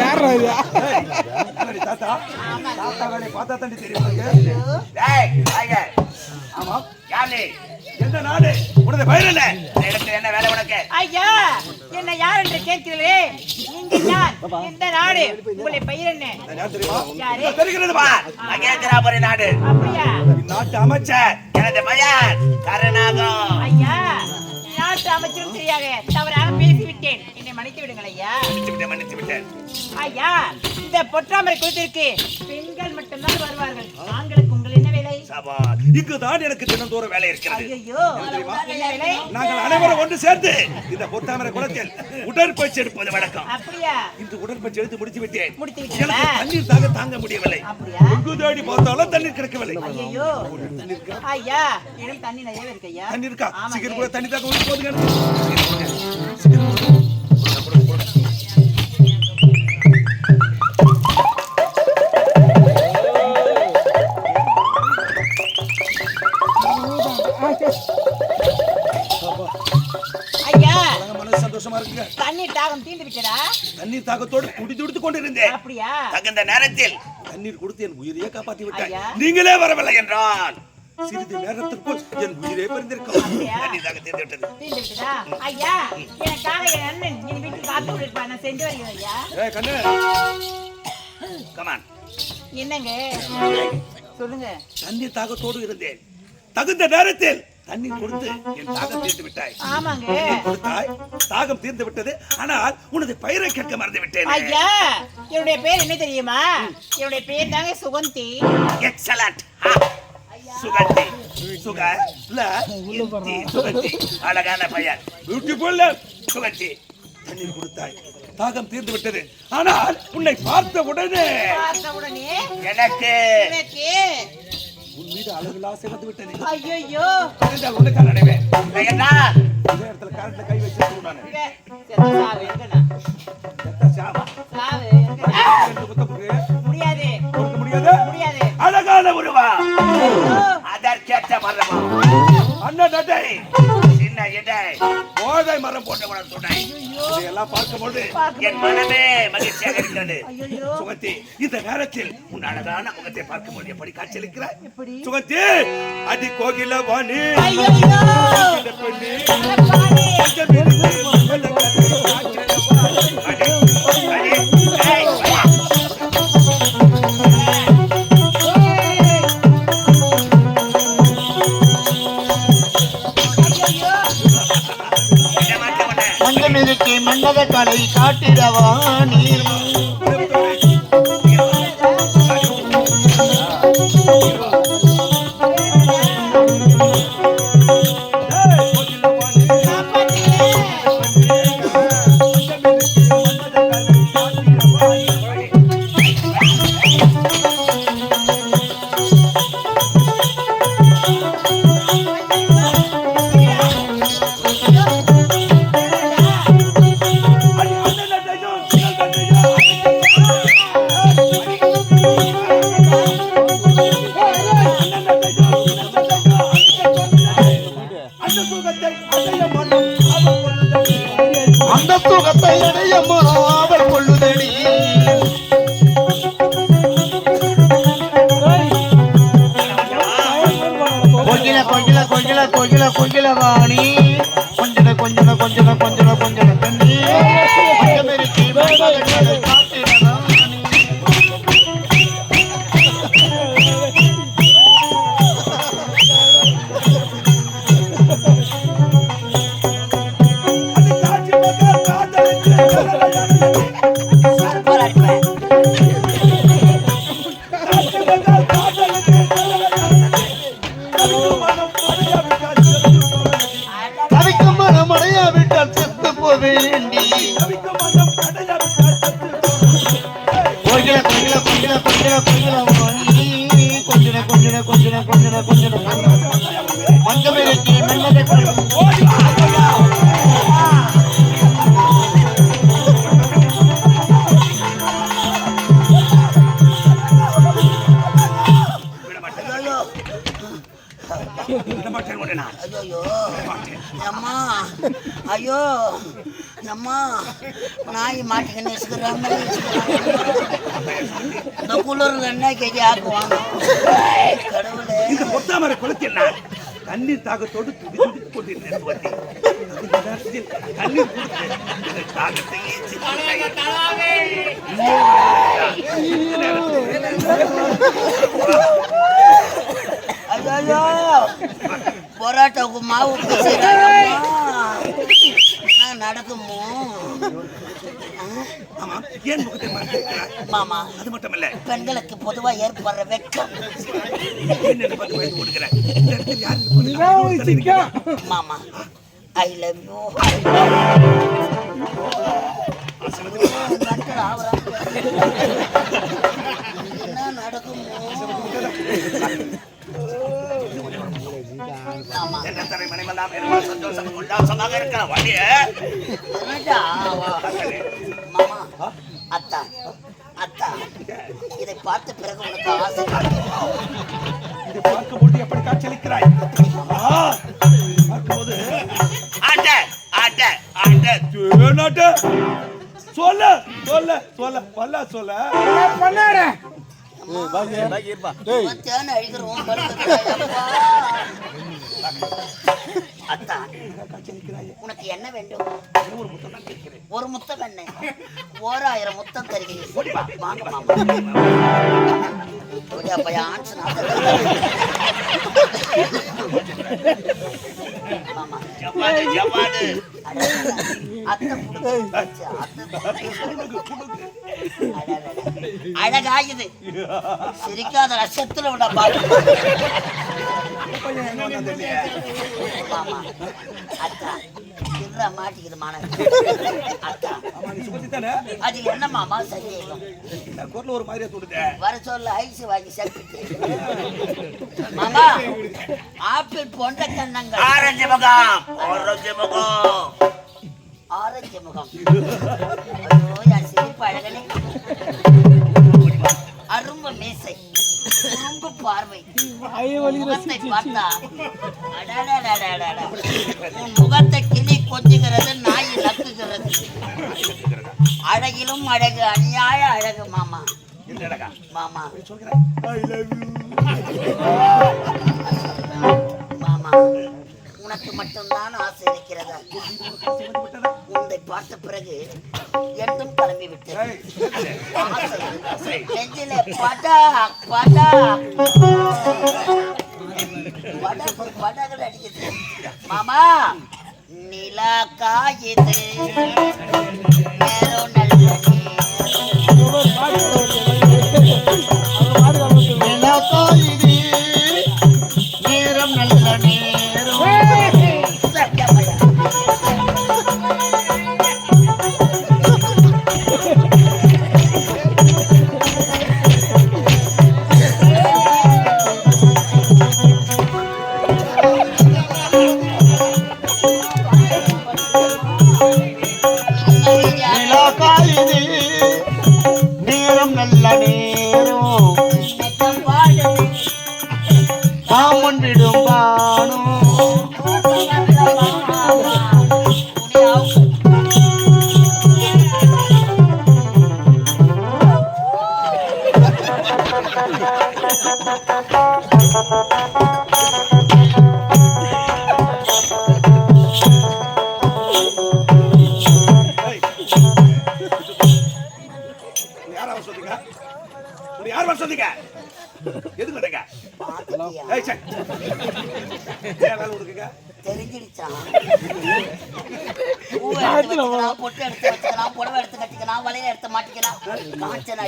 யாரா தாத்தா? தாத்தா வேலையை பார்த்தா தெரியும். ஆமா? எந்த நாடு? உனது பயிர் என்ன? இந்த இடத்துல என்ன வேலை உனக்கு? ஐயா என்ன யார் என்று கேட்கிறீர்களே நீங்க யார்? இந்த நாடு? உங்களை பெயர் என்ன? தெரிகிறது மகேந்திராபுரி நாடு. அப்படியா? இந்நாட்டு அமைச்சர். எனது பெயர் கருணாகம் ஐயா நாட்டு அமைச்சரும் தெரியாக தவறாக பேசிவிட்டேன் என்னை மன்னித்து விடுங்கள் ஐயா. மன்னித்து விட்டேன் மன்னித்து விட்டேன் ஐயா இந்த பொற்றாமரை குளத்திற்கு பெண்கள் மட்டும்தான் வருவார்கள். ஆண்களுக்கு உங்கள் என்ன வேலை? சபா இங்குதான் எனக்கு தினந்தோறும் வேலை இருக்கிறது. ஐயோ என்ன வேலை. நாங்கள் அனைவரும் ஒன்று சேர்ந்து இந்த பொத்தாமரை குளத்தில் உடற்பயிற்சி எடுப்பது வழக்கம். அப்படியா? இந்த உடற்பயிற்சி எடுத்து முடித்து விட்டேன் முடித்து விட்டீங்களா? எனக்கு தண்ணீர் தாக தாங்க முடியவில்லை. அப்படியா? எங்கு தேடி பார்த்தாலும் தண்ணீர் கிடைக்கவில்லை. ஐயோ ஐயா இடம் தண்ணி நிறைய இருக்கு ஐயா. தண்ணி இருக்கா? ஆமாங்க. சீக்கிரம் கூட தண்ணி தாக்க போதுங்க விட்டதா தண்ணீர் தாகத்தோடு குடி துடித்து கொண்டிருந்தேன். அப்படியா? தகுந்த நேரத்தில் தண்ணீர் கொடுத்து என் உயிரையே காப்பாற்றி விட்டாய். நீங்களே வரவில்லை என்றால் சிறிது நேரத்திற்குள் என் உயிரே பிறந்திருக்கும் தண்ணீர் தீர்ந்து விட்டது. ஐயா எனக்காக என் அண்ணன் என் வீட்டுக்கு காத்து விடுப்பா நான் சென்று வருகிறேன் ஐயா. ஏய் கண்ணு. கமான் என்னங்க? சொல்லுங்க. தண்ணீர் தாகத்தோடு இருந்தேன். தகுந்த நேரத்தில் தண்ணீர் கொடுத்து என் தாகம் தீர்த்து விட்டாய். ஆமாங்க. கொடுத்தாய் தாகம் தீர்ந்து விட்டது. ஆனால் உனது பெயரை கேட்க மறந்து விட்டேன் ஐயா என்னுடைய பேர் என்ன தெரியுமா? என்னுடைய பேர் தாங்க சுகந்தி. எக்ஸலண்ட் சுகந்தி. சுக இல்ல இந்தி, சுகந்தி. அழகான பெயர் பியூட்டிஃபுல் சுகந்தி தண்ணீர் கொடுத்தாய். தாகம் தீர்ந்து விட்டது. ஆனால் உன்னை பார்த்த உடனே எனக்கு உன் மீது அளவில் ஆசை வந்து விட்டது ஐயோ தெரிந்தால் அடைவேன் என்ன? இந்த இடத்துல கரண்ட்ல கை வச்சு நானு சாவு எங்கண்ணா? செத்த சாவா. சாவு எங்கண்ணா? ரெண்டு குத்தம் கொடு. முடியாது. முடியாது? முடியாது. அழகான உருவா அதற்கேற்ற மரமா அண்ணன் நட்டை இடை போதை மரம் போட்ட போட்டவன துணை இதையெல்லாம் பார்க்கும்போது என் மனமே மகிழ்ச்சியாக இருக்கிறது. ஐயோ சுகந்தி இந்த நேரத்தில் உன் அழகான முகத்தை பார்க்கும்போது எப்படி காட்சியளிக்கிறாய் எப்படி? சுகந்தி அடி கோகில வாணி பெண்ணு கண்டத கலை காட்டிடவா நீர் கொஞ்சில கொஞ்சில கொஞ்சில கொஞ்சில வாணி கொஞ்சில கொஞ்சில கொஞ்சில கொஞ்சில கொஞ்சில தண்ணி ஐயோ. அம்மா நாய் மாட்டிக்கின்னு வச்சுக்கிற மாதிரி இந்த குளிர் என்ன கேஜி ஆக்குவாங்க கடவுளே இந்த பொத்தாமரை குளத்தில் நான் தண்ணீர் தாகத்தோடு துடி கொடுத்து தாகத்தை ஐயோ பொராட்டாவுக்கு மாவு. என்ன நடக்குமோ? ஆமா. ஏன் முகத்தை மறைத்திருக்கிறாய் மாமா. அது மட்டுமல்ல. பெண்களுக்கு பொதுவா ஏற்படுற வெட்கம்? மாமா ஐ லவ் யூ நடக்குமோ மனைமெல்லாம் பெருமாள் சந்தோஷம் உல்லாசமாக இருக்கிற வழிய? மாமா அத்தா அத்தா இதை பார்த்த பிறகு உனக்கு ஆசை இதை பார்க்கும்போது எப்படி காட்சியளிக்கிறாய்? பார்க்கும்போது ஆட்ட ஆட்ட ஆட்ட. சொல்ல சொல்ல சொல்ல பல்ல சொல்ல. இவன் தேன் அழிக்கிறோம் படுத்துக்கிறாயப்பா. அத்தா உனக்கு என்ன வேண்டும்? ஒரு முத்தம் என்ன? ஓராயிரம் முத்தம் தருகிறேன். வாங்க மாமா. அழகாயுது. சிரிக்காத மாமா அத்தா இருடா மாட்டிக்குது அது என்ன மாமா சந்தேகம் ஒரு மாதிரியா வர சொல்ல ஐஸ் வாங்கி சாப்பிட்டு மாமா ஆப்பிள் போன்ற கண்ணங்கள் ஆரஞ்சு முகம். ஆரஞ்சு முகம். ஆரஞ்சு முகம் ஐயோ என் சிரிப்பு அழகனே அரும்பு மீசை. குறும்பு பார்வை. முகத்தை பார்த்தா. உன் முகத்தை கிளி கொஞ்சுகிறது நாய் நக்குகிறது. அழகிலும் அழகு அநியாய அழகு மாமா. மாமா. மாமா உனக்கு மட்டும்தான் ஆசை இருக்கிறதா. பார்த்த பிறகு என்றும் கிளம்பி விட்டது ஆசை. நெஞ்சிலே படா படா. படகு படகுல அடிக்குது. மாமா நிலா காயுது. எதுக்கு வந்தீங்க தெரிஞ்சிடுச்சான் பொட்டு எடுத்து வச்சுக்கலாம், புடவை எடுத்து கட்டிக்கலாம், வளையல் எடுத்து மாட்டிக்கலாம். காஞ்சனா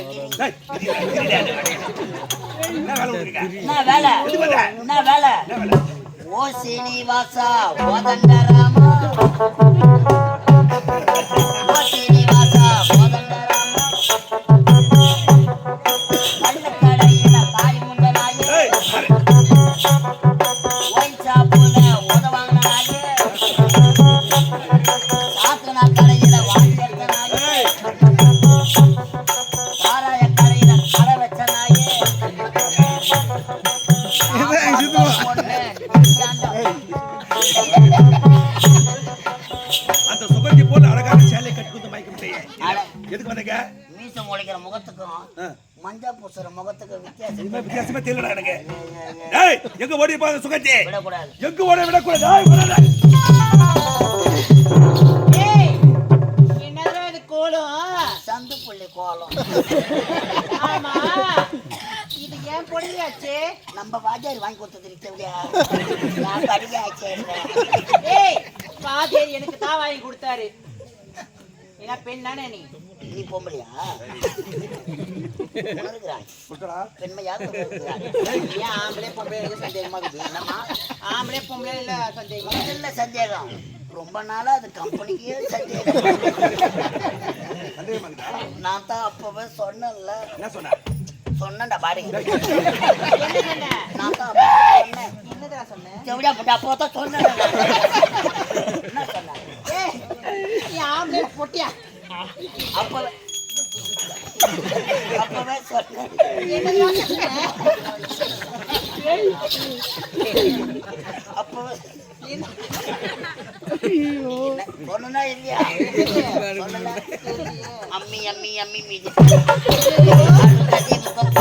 என்ன வேலை என்ன வேலை? ஓ சீனிவாசா கோதண்டராமா முளைக்கிற முகத்துக்கும். மஞ்சா பூசுற முகத்துக்கும் வித்தியாசம் வித்தியாசமே தெரியலடா எனக்கு. டேய் எங்க ஓடி போற சுகத்தி? விடக்கூடாது. எங்க ஓட விடக்கூடாது? டேய், விடாத. ஏய் என்னதான் இது கோலம்? சந்து புள்ளி கோலம். ஆமா. இது ஏன் பொடியாச்சே? நம்ம வாஜாரி வாங்கி கொடுத்தது நிக்கவில்லையா நான் கடிகை ஆச்சே ஏய் பாதேரி எனக்கு தான் வாங்கி கொடுத்தாரு. என்ன பெண் தானே நீ. நீ பொம்பளையா? உணர்கிறாய். ஏன் ஆம்பளை பொம்பளை சந்தேகமா இருக்குது. என்னம்மா? ஆம்பளை பொம்பளை இல்ல சந்தேகமா? இது இல்ல சந்தேகம்? ரொம்ப நாளா அது கம்பெனிக்கே சந்தேகம்? நான் தான் அப்பவே சொன்னேன்ல. என்ன சொன்ன? சொன்னேன்டா பாரு என்ன சொன்ன? நான் தான் அப்பவே சொன்னேன். சொன்னேன் என்ன சொன்னேன் பொட்டியா? அப்பவே அப்பவே சொன்னேன். என்னடா இல்லையா? அம்மி அம்மி அம்மி மீது. முகம்